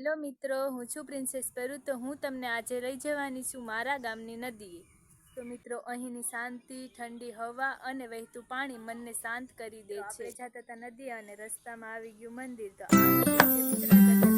Hello મિત્રો, હું છું પ્રિન્સેસ પરુ. તો હું તમને આજે લઈ જવાની છું મારા ગામની નદીએ તો મિત્રો, અહીંની શાંતિ, ઠંડી હવા અને વહેતું પાણી મનને શાંત કરી દે છે. જતા નદી અને રસ્તામાં આવી ગયું મંદિર. તો આ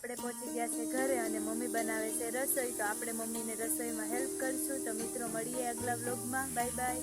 આપણે પહોંચી ગયા છે ઘરે અને મમ્મી બનાવે છે રસોઈ. તો આપણે મમ્મીને રસોઈમાં હેલ્પ કરશું. તો મિત્રો, મળીએ આગલા વ્લોગમાં બાય બાય